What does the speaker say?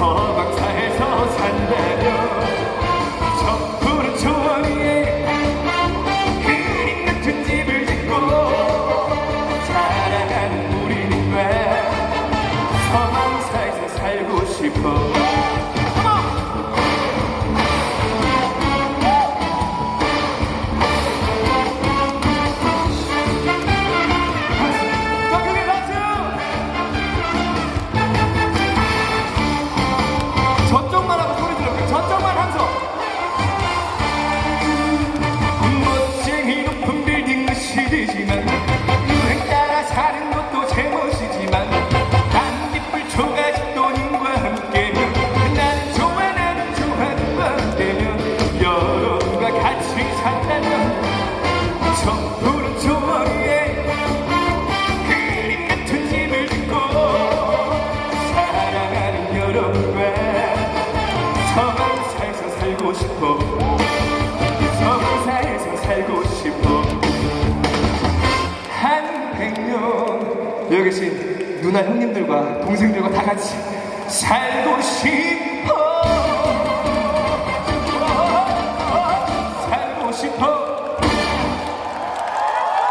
好 사는 것도 제멋이지만 반딧불 초가집 돈과 함께 나는 좋아 나는 좋아 누가 되면 여러분과 같이 산다면 전 푸른 초원에 그림 같은 집을 짓고 사랑하는 여러분과 서로 한 백년 여기 계신 누나 형님들과 동생들과 다 같이 살고 싶어